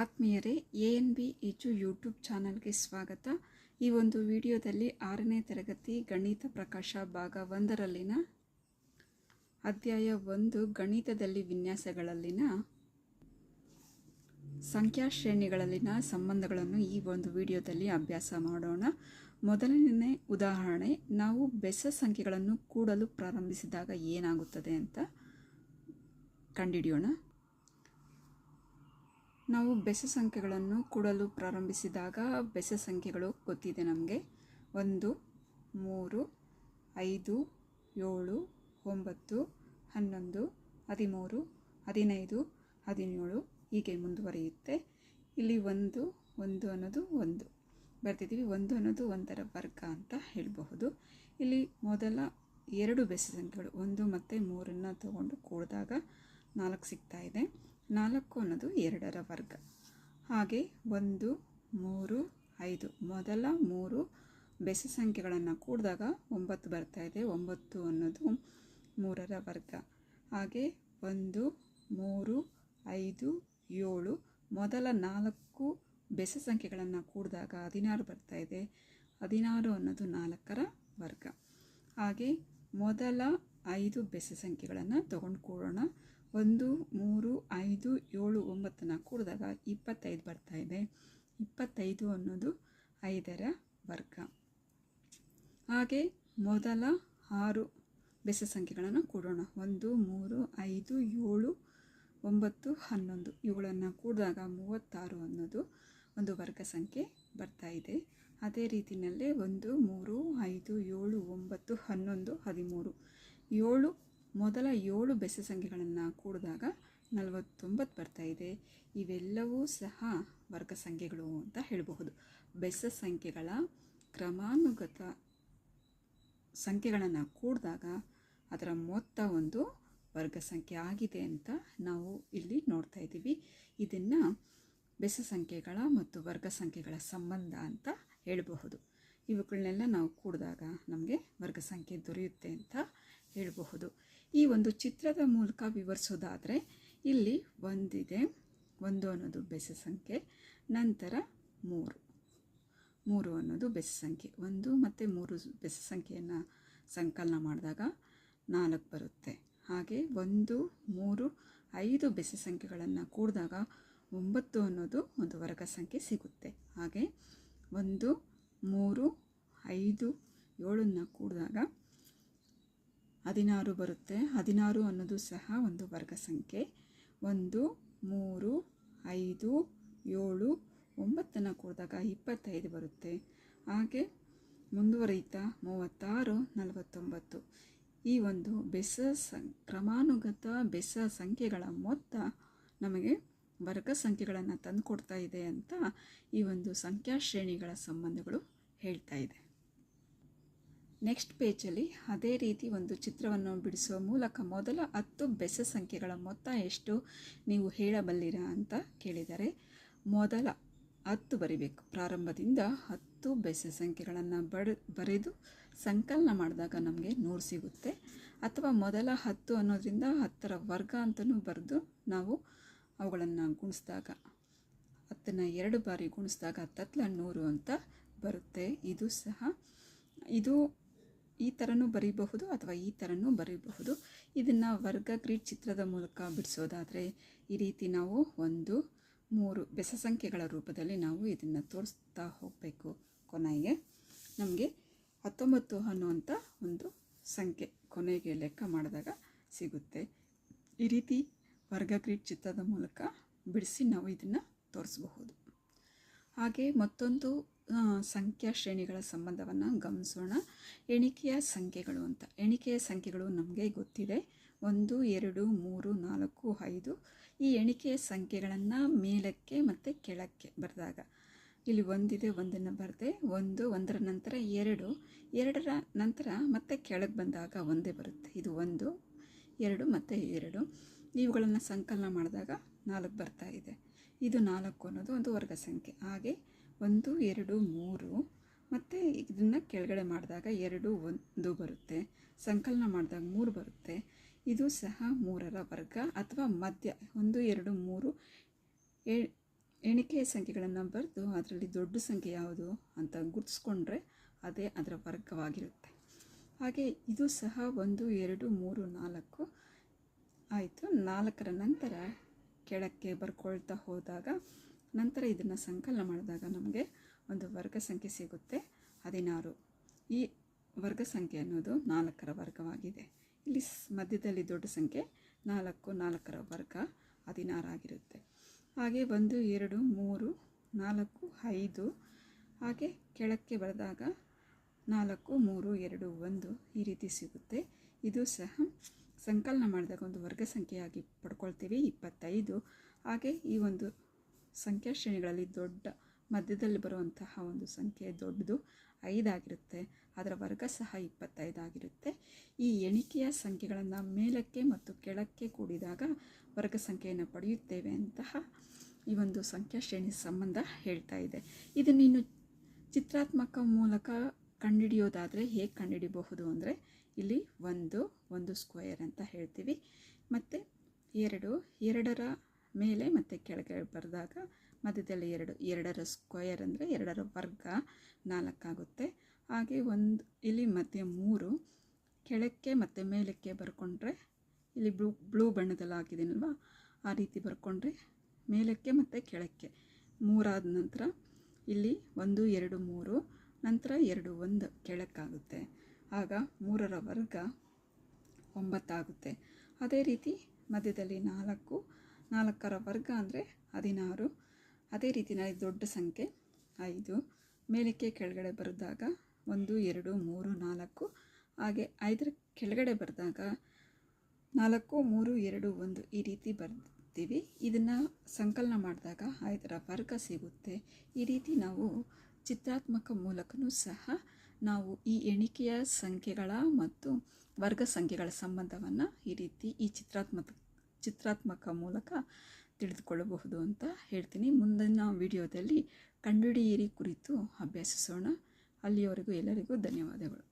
ಆತ್ಮೀಯರೇ, A N B H YouTube ಚಾನಲ್ಗೆ ಸ್ವಾಗತ. ಈ ಒಂದು ವಿಡಿಯೋದಲ್ಲಿ ಆರನೇ ತರಗತಿ ಗಣಿತ ಪ್ರಕಾಶ ಭಾಗ ಒಂದರಲ್ಲಿನ ಅಧ್ಯಾಯ ಒಂದು, ಗಣಿತದಲ್ಲಿ ವಿನ್ಯಾಸಗಳಲ್ಲಿನ ಸಂಖ್ಯಾ ಶ್ರೇಣಿಗಳಲ್ಲಿನ ಸಂಬಂಧಗಳನ್ನು ಈ ಒಂದು ವಿಡಿಯೋದಲ್ಲಿ ಅಭ್ಯಾಸ ಮಾಡೋಣ. ಮೊದಲನೇ ಉದಾಹರಣೆ, ನಾವು ಬೆಸ ಸಂಖ್ಯೆಗಳನ್ನು ಕೂಡಲು ಪ್ರಾರಂಭಿಸಿದಾಗ ಏನಾಗುತ್ತದೆ ಅಂತ ಕಂಡುಹಿಡಿಯೋಣ. ನಾವು ಬೆಸ ಸಂಖ್ಯೆಗಳನ್ನು ಕೂಡಲು ಪ್ರಾರಂಭಿಸಿದಾಗ ಬೆಸ ಸಂಖ್ಯೆಗಳು ಗೊತ್ತಿದೆ ನಮಗೆ. ಒಂದು, ಮೂರು, ಐದು, ಏಳು, ಒಂಬತ್ತು, ಹನ್ನೊಂದು, ಹದಿಮೂರು, ಹದಿನೈದು, ಹದಿನೇಳು ಹೀಗೆ ಮುಂದುವರಿಯುತ್ತೆ. ಇಲ್ಲಿ ಒಂದು ಒಂದು ಅನ್ನೋದು ಒಂದು. ಬರ್ತಿದ್ದೀವಿ. ಒಂದು ಅನ್ನೋದು ಒಂದರ ವರ್ಗ ಅಂತ ಹೇಳಬಹುದು. ಇಲ್ಲಿ ಮೊದಲ ಎರಡು ಬೆಸ ಸಂಖ್ಯೆಗಳು ಒಂದು ಮತ್ತು ಮೂರನ್ನು ತಗೊಂಡು ಕೂಡಿದಾಗ ನಾಲ್ಕು ಸಿಗ್ತಾ ಇದೆ. ನಾಲ್ಕು ಅನ್ನೋದು ಎರಡರ ವರ್ಗ. ಹಾಗೆ ಒಂದು, ಮೂರು, ಐದು. ಮೊದಲ ಮೂರು ಬೆಸ ಸಂಖ್ಯೆಗಳನ್ನು ಕೂಡಿದಾಗ ಒಂಬತ್ತು ಬರ್ತಾ ಇದೆ. ಒಂಬತ್ತು ಅನ್ನೋದು ಮೂರರ ವರ್ಗ. ಹಾಗೆ ಒಂದು, ಮೂರು, ಐದು, ಏಳು. ಮೊದಲ ನಾಲ್ಕು ಬೆಸ ಸಂಖ್ಯೆಗಳನ್ನು ಕೂಡಿದಾಗ ಹದಿನಾರು ಬರ್ತಾ ಇದೆ. ಹದಿನಾರು ಅನ್ನೋದು ನಾಲ್ಕರ ವರ್ಗ. ಹಾಗೆ ಮೊದಲ ಐದು ಬೆಸ ಸಂಖ್ಯೆಗಳನ್ನು ತಗೊಂಡು ಕೂಡೋಣ ಒಂದು, ಮೂರು, ಐದು, ಏಳು ಒಂಬತ್ತನ್ನು ಕೂಡಿದಾಗ ಇಪ್ಪತ್ತೈದು ಬರ್ತಾ ಇದೆ. ಇಪ್ಪತ್ತೈದು ಅನ್ನೋದು ಐದರ ವರ್ಗ. ಹಾಗೆ ಮೊದಲ ಆರು ಬೆಸ ಸಂಖ್ಯೆಗಳನ್ನು ಕೂಡೋಣ. ಒಂದು, ಮೂರು, ಐದು, ಏಳು, ಒಂಬತ್ತು, ಹನ್ನೊಂದು. ಇವುಗಳನ್ನು ಕೂಡಿದಾಗ ಮೂವತ್ತಾರು ಅನ್ನೋದು ಒಂದು ವರ್ಗ ಸಂಖ್ಯೆ ಬರ್ತಾ ಇದೆ. ಅದೇ ರೀತಿಯಲ್ಲೇ ಒಂದು, ಮೂರು, ಐದು, ಏಳು, ಒಂಬತ್ತು, ಹನ್ನೊಂದು, ಹದಿಮೂರು. ಏಳು ಮೊದಲ ಏಳು ಬೆಸ ಸಂಖ್ಯೆಗಳನ್ನು ಕೂಡಿದಾಗ ನಲವತ್ತೊಂಬತ್ತು ಬರ್ತಾ ಇದೆ. ಇವೆಲ್ಲವೂ ಸಹ ವರ್ಗ ಸಂಖ್ಯೆಗಳು ಅಂತ ಹೇಳಬಹುದು. ಬೆಸ ಸಂಖ್ಯೆಗಳ ಕ್ರಮಾನುಗತ ಸಂಖ್ಯೆಗಳನ್ನು ಕೂಡಿದಾಗ ಅದರ ಮೊತ್ತ ಒಂದು ವರ್ಗ ಸಂಖ್ಯೆ ಆಗಿದೆ ಅಂತ ನಾವು ಇಲ್ಲಿ ನೋಡ್ತಾ ಇದ್ದೀವಿ. ಇದನ್ನು ಬೆಸ ಸಂಖ್ಯೆಗಳ ಮತ್ತು ವರ್ಗ ಸಂಖ್ಯೆಗಳ ಸಂಬಂಧ ಅಂತ ಹೇಳಬಹುದು. ಇವುಗಳನ್ನೆಲ್ಲ ನಾವು ಕೂಡಿದಾಗ ನಮಗೆ ವರ್ಗ ಸಂಖ್ಯೆ ದೊರೆಯುತ್ತೆ ಅಂತ ಹೇಳಬಹುದು. ಈ ಒಂದು ಚಿತ್ರದ ಮೂಲಕ ವಿವರಿಸೋದಾದರೆ, ಇಲ್ಲಿ ಒಂದಿದೆ, ಒಂದು ಅನ್ನೋದು ಬೆಸ ಸಂಖ್ಯೆ, ನಂತರ ಮೂರು. ಮೂರು ಅನ್ನೋದು ಬೆಸ ಸಂಖ್ಯೆ. ಒಂದು ಮತ್ತು ಮೂರು ಬೆಸ ಸಂಖ್ಯೆಯನ್ನು ಸಂಕಲನ ಮಾಡಿದಾಗ ನಾಲ್ಕು ಬರುತ್ತೆ. ಹಾಗೆ ಒಂದು, ಮೂರು, ಐದು ಬೆಸ ಸಂಖ್ಯೆಗಳನ್ನು ಕೂಡಿದಾಗ ಒಂಬತ್ತು ಅನ್ನೋದು ಒಂದು ವರ್ಗ ಸಂಖ್ಯೆ ಸಿಗುತ್ತೆ. ಹಾಗೆ ಒಂದು, ಮೂರು, ಐದು, ಏಳನ್ನು ಕೂಡಿದಾಗ ಹದಿನಾರು ಬರುತ್ತೆ. ಹದಿನಾರು ಅನ್ನೋದು ಸಹ ಒಂದು ವರ್ಗ ಸಂಖ್ಯೆ. ಒಂದು, ಮೂರು, ಐದು, ಏಳು, ಒಂಬತ್ತನ್ನು ಕೂಡಿದಾಗ ಇಪ್ಪತ್ತೈದು ಬರುತ್ತೆ. ಹಾಗೆ ಮುಂದುವರಿಯುತ್ತಾ ಮೂವತ್ತಾರು, ನಲವತ್ತೊಂಬತ್ತು. ಈ ಒಂದು ಬೆಸ ಸಂ, ಕ್ರಮಾನುಗತ ಬೆಸ ಸಂಖ್ಯೆಗಳ ಮೊತ್ತ ನಮಗೆ ವರ್ಗ ಸಂಖ್ಯೆಗಳನ್ನು ತಂದುಕೊಡ್ತಾ ಇದೆ ಅಂತ ಈ ಒಂದು ಸಂಖ್ಯಾ ಶ್ರೇಣಿಗಳ ಸಂಬಂಧಗಳು ಹೇಳ್ತಾ ಇದೆ. ನೆಕ್ಸ್ಟ್ ಪೇಜಲ್ಲಿ ಅದೇ ರೀತಿ ಒಂದು ಚಿತ್ರವನ್ನು ಬಿಡಿಸುವ ಮೂಲಕ ಮೊದಲ ಹತ್ತು ಬೆಸ ಸಂಖ್ಯೆಗಳ ಮೊತ್ತ ಎಷ್ಟು ನೀವು ಹೇಳಬಲ್ಲಿರಾ ಅಂತ ಕೇಳಿದರೆ, ಮೊದಲ ಹತ್ತು ಬರಿಬೇಕು. ಪ್ರಾರಂಭದಿಂದ ಹತ್ತು ಬೆಸ ಸಂಖ್ಯೆಗಳನ್ನು ಬಡ, ಬರೆದು ಸಂಕಲನ ಮಾಡಿದಾಗ ನಮಗೆ ನೂರು ಸಿಗುತ್ತೆ. ಅಥವಾ ಮೊದಲ ಹತ್ತು ಅನ್ನೋದರಿಂದ ಹತ್ತರ ವರ್ಗ ಅಂತಲೂ ಬರೆದು ನಾವು ಅವುಗಳನ್ನು ಗುಣಿಸಿದಾಗ, ಹತ್ತನ್ನು ಎರಡು ಬಾರಿ ಗುಣಿಸಿದಾಗ ಹತ್ತತ್ಲ ನೂರು ಅಂತ ಬರುತ್ತೆ. ಇದು ಸಹ, ಇದು ಈ ಥರನೂ ಬರೀಬಹುದು ಅಥವಾ ಈ ಥರನೂ ಬರೀಬಹುದು. ಇದನ್ನು ವರ್ಗ ಗ್ರೀಡ್ ಚಿತ್ರದ ಮೂಲಕ ಬಿಡಿಸೋದಾದರೆ, ಈ ರೀತಿ ನಾವು ಒಂದು, ಮೂರು ಬೆಸ ಸಂಖ್ಯೆಗಳ ರೂಪದಲ್ಲಿ ನಾವು ಇದನ್ನು ತೋರಿಸ್ತಾ ಹೋಗಬೇಕು ಕೊನೆಗೆ. ನಮಗೆ ಹತ್ತೊಂಬತ್ತು ಅನ್ನುವಂಥ ಒಂದು ಸಂಖ್ಯೆ ಕೊನೆಗೆ ಲೆಕ್ಕ ಮಾಡಿದಾಗ ಸಿಗುತ್ತೆ. ಈ ರೀತಿ ವರ್ಗ ಗ್ರೀಡ್ ಚಿತ್ರದ ಮೂಲಕ ಬಿಡಿಸಿ ನಾವು ಇದನ್ನು ತೋರಿಸಬಹುದು. ಹಾಗೆ ಮತ್ತೊಂದು ಸಂಖ್ಯಾ ಶ್ರೇಣಿಗಳ ಸಂಬಂಧವನ್ನು ಗಮನಿಸೋಣ. ಎಣಿಕೆಯ ಸಂಖ್ಯೆಗಳು ಅಂತ. ಎಣಿಕೆಯ ಸಂಖ್ಯೆಗಳು ನಮಗೆ ಗೊತ್ತಿದೆ. ಒಂದು, ಎರಡು, ಮೂರು, ನಾಲ್ಕು, ಐದು. ಈ ಎಣಿಕೆಯ ಸಂಖ್ಯೆಗಳನ್ನು ಮೇಲಕ್ಕೆ ಮತ್ತು ಕೆಳಕ್ಕೆ ಬರೆದಾಗ. ಇಲ್ಲಿ ಒಂದಿದೆ, ಒಂದನ್ನು ಬರೆದೆ. ಒಂದು, ಒಂದರ ನಂತರ ಎರಡು. ಎರಡರ ನಂತರ ಮತ್ತೆ ಕೆಳಗೆ ಬಂದಾಗ ಒಂದೇ ಬರುತ್ತೆ. ಇದು ಒಂದು, ಎರಡು ಮತ್ತು ಎರಡು. ಇವುಗಳನ್ನು ಸಂಕಲನ ಮಾಡಿದಾಗ ನಾಲ್ಕು ಬರ್ತಾ ಇದೆ. ಇದು ನಾಲ್ಕು ಅನ್ನೋದು ಒಂದು ವರ್ಗ ಸಂಖ್ಯೆ ಹಾಗೆ ಒಂದು, ಎರಡು, ಮೂರು ಮತ್ತು ಇದನ್ನು ಕೆಳಗಡೆ ಮಾಡಿದಾಗ ಎರಡು, ಒಂದು ಬರುತ್ತೆ. ಸಂಕಲನ ಮಾಡಿದಾಗ ಮೂರು ಬರುತ್ತೆ. ಇದು ಸಹ ಮೂರರ ವರ್ಗ ಅಥವಾ ಮಧ್ಯ. ಒಂದು, ಎರಡು, ಮೂರು ಎಣಿಕೆಯ ಸಂಖ್ಯೆಗಳನ್ನು ಬರೆದು ಅದರಲ್ಲಿ ದೊಡ್ಡ ಸಂಖ್ಯೆ ಯಾವುದು ಅಂತ ಗುರ್ತಿಸ್ಕೊಂಡ್ರೆ ಅದೇ ಅದರ ವರ್ಗವಾಗಿರುತ್ತೆ. ಹಾಗೆ ಇದು ಸಹ ಒಂದು, ಎರಡು, ಮೂರು, ನಾಲ್ಕು ಆಯಿತು. ನಾಲ್ಕರ ನಂತರ ಕೆಳಕ್ಕೆ ಬರ್ಕೊಳ್ತಾ ಹೋದಾಗ ನಂತರ ಇದನ್ನು ಸಂಕಲನ ಮಾಡಿದಾಗ ನಮಗೆ ಒಂದು ವರ್ಗ ಸಂಖ್ಯೆ ಸಿಗುತ್ತೆ. ಹದಿನಾರು. ಈ ವರ್ಗ ಸಂಖ್ಯೆ ಅನ್ನೋದು ನಾಲ್ಕರ ವರ್ಗವಾಗಿದೆ. ಇಲ್ಲಿ ಮಧ್ಯದಲ್ಲಿ ದೊಡ್ಡ ಸಂಖ್ಯೆ ನಾಲ್ಕು, ನಾಲ್ಕರ ವರ್ಗ ಹದಿನಾರಾಗಿರುತ್ತೆ ಹಾಗೆ ಒಂದು, ಎರಡು, ಮೂರು, ನಾಲ್ಕು, ಐದು. ಹಾಗೆ ಕೆಳಕ್ಕೆ ಬರೆದಾಗ ನಾಲ್ಕು, ಮೂರು, ಎರಡು, ಒಂದು ಈ ರೀತಿ ಸಿಗುತ್ತೆ. ಇದು ಸಹ ಸಂಕಲನ ಮಾಡಿದಾಗ ಒಂದು ವರ್ಗ ಸಂಖ್ಯೆಯಾಗಿ ಪಡ್ಕೊಳ್ತೀವಿ. ಇಪ್ಪತ್ತೈದು. ಹಾಗೆ ಈ ಒಂದು ಸಂಖ್ಯಾ ಶ್ರೇಣಿಗಳಲ್ಲಿ ದೊಡ್ಡ ಮಧ್ಯದಲ್ಲಿ ಬರುವಂತಹ ಒಂದು ಸಂಖ್ಯೆ ದೊಡ್ಡದು ಐದಾಗಿರುತ್ತೆ ಅದರ ವರ್ಗ ಸಹ ಇಪ್ಪತ್ತೈದಾಗಿರುತ್ತೆ ಈ ಎಣಿಕೆಯ ಸಂಖ್ಯೆಗಳನ್ನು ಮೇಲಕ್ಕೆ ಮತ್ತು ಕೆಳಕ್ಕೆ ಕೂಡಿದಾಗ ವರ್ಗ ಸಂಖ್ಯೆಯನ್ನು ಪಡೆಯುತ್ತೇವೆ ಅಂತಹ ಈ ಒಂದು ಸಂಖ್ಯಾ ಶ್ರೇಣಿ ಸಂಬಂಧ ಹೇಳ್ತಾ ಇದೆ. ಇದನ್ನು ಇನ್ನು ಚಿತ್ರಾತ್ಮಕ ಮೂಲಕ ಕಂಡುಹಿಡಿಯೋದಾದರೆ ಹೇಗೆ ಕಂಡುಹಿಡಿಬಹುದು ಅಂದರೆ ಇಲ್ಲಿ ಒಂದು ಒಂದು ಸ್ಕ್ವಯರ್ ಅಂತ ಹೇಳ್ತೀವಿ. ಮತ್ತು ಎರಡು, ಎರಡರ ಮೇಲೆ ಮತ್ತು ಕೆಳಗೆ ಬರೆದಾಗ ಮಧ್ಯದಲ್ಲಿ ಎರಡು, ಎರಡರ ಸ್ಕ್ವಯರ್ ಅಂದರೆ ಎರಡರ ವರ್ಗ ನಾಲ್ಕಾಗುತ್ತೆ. ಹಾಗೆ ಒಂದು, ಇಲ್ಲಿ ಮಧ್ಯೆ ಮೂರು, ಕೆಳಕ್ಕೆ ಮತ್ತು ಮೇಲಕ್ಕೆ ಬರ್ಕೊಂಡ್ರೆ ಇಲ್ಲಿ ಬ್ಲೂ ಬ್ಲೂ ಬಣ್ಣದಲ್ಲಿ ಆ ರೀತಿ ಬರ್ಕೊಂಡ್ರೆ ಮೇಲಕ್ಕೆ ಮತ್ತು ಕೆಳಕ್ಕೆ. ಮೂರಾದ ನಂತರ ಇಲ್ಲಿ ಒಂದು, ಎರಡು, ಮೂರು, ನಂತರ ಎರಡು, ಒಂದು ಕೆಳಕ್ಕಾಗುತ್ತೆ. ಆಗ ಮೂರರ ವರ್ಗ ಒಂಬತ್ತಾಗುತ್ತೆ. ಅದೇ ರೀತಿ ಮಧ್ಯದಲ್ಲಿ ನಾಲ್ಕು ನಾಲ್ಕರ ವರ್ಗ ಅಂದರೆ ಹದಿನಾರು. ಅದೇ ರೀತಿ ರೀತಿಯಲ್ಲಿ ದೊಡ್ಡ ಸಂಖ್ಯೆ ಐದು. ಮೇಲಕ್ಕೆ ಕೆಳಗಡೆ ಬರೆದಾಗ ಒಂದು, ಎರಡು, ಮೂರು, ನಾಲ್ಕು. ಹಾಗೆ ಐದರ ಕೆಳಗಡೆ ಬರೆದಾಗ ನಾಲ್ಕು, ಮೂರು, ಎರಡು, ಒಂದು ಈ ರೀತಿ ಬರ್ತೀವಿ. ಇದನ್ನು ಸಂಕಲನ ಮಾಡಿದಾಗ ಐದರ ವರ್ಗ ಸಿಗುತ್ತೆ. ಈ ರೀತಿ ನಾವು ಚಿತ್ರಾತ್ಮಕ ಮೂಲಕನೂ ಸಹ ನಾವು ಈ ಎಣಿಕೆಯ ಸಂಖ್ಯೆಗಳ ಮತ್ತು ವರ್ಗ ಸಂಖ್ಯೆಗಳ ಸಂಬಂಧವನ್ನು ಈ ರೀತಿ ಈ ಚಿತ್ರಾತ್ಮಕ ಚಿತ್ರಾತ್ಮಕ ಮೂಲಕ ತಿಳಿದುಕೊಳ್ಳಬಹುದು ಅಂತ ಹೇಳ್ತೀನಿ. ಮುಂದಿನ ವಿಡಿಯೋದಲ್ಲಿ ಕಂಡುಹಿಡಿಯಿರಿ ಕುರಿತು ಅಭ್ಯಾಸಿಸೋಣ. ಅಲ್ಲಿಯವರೆಗೂ ಎಲ್ಲರಿಗೂ ಧನ್ಯವಾದಗಳು.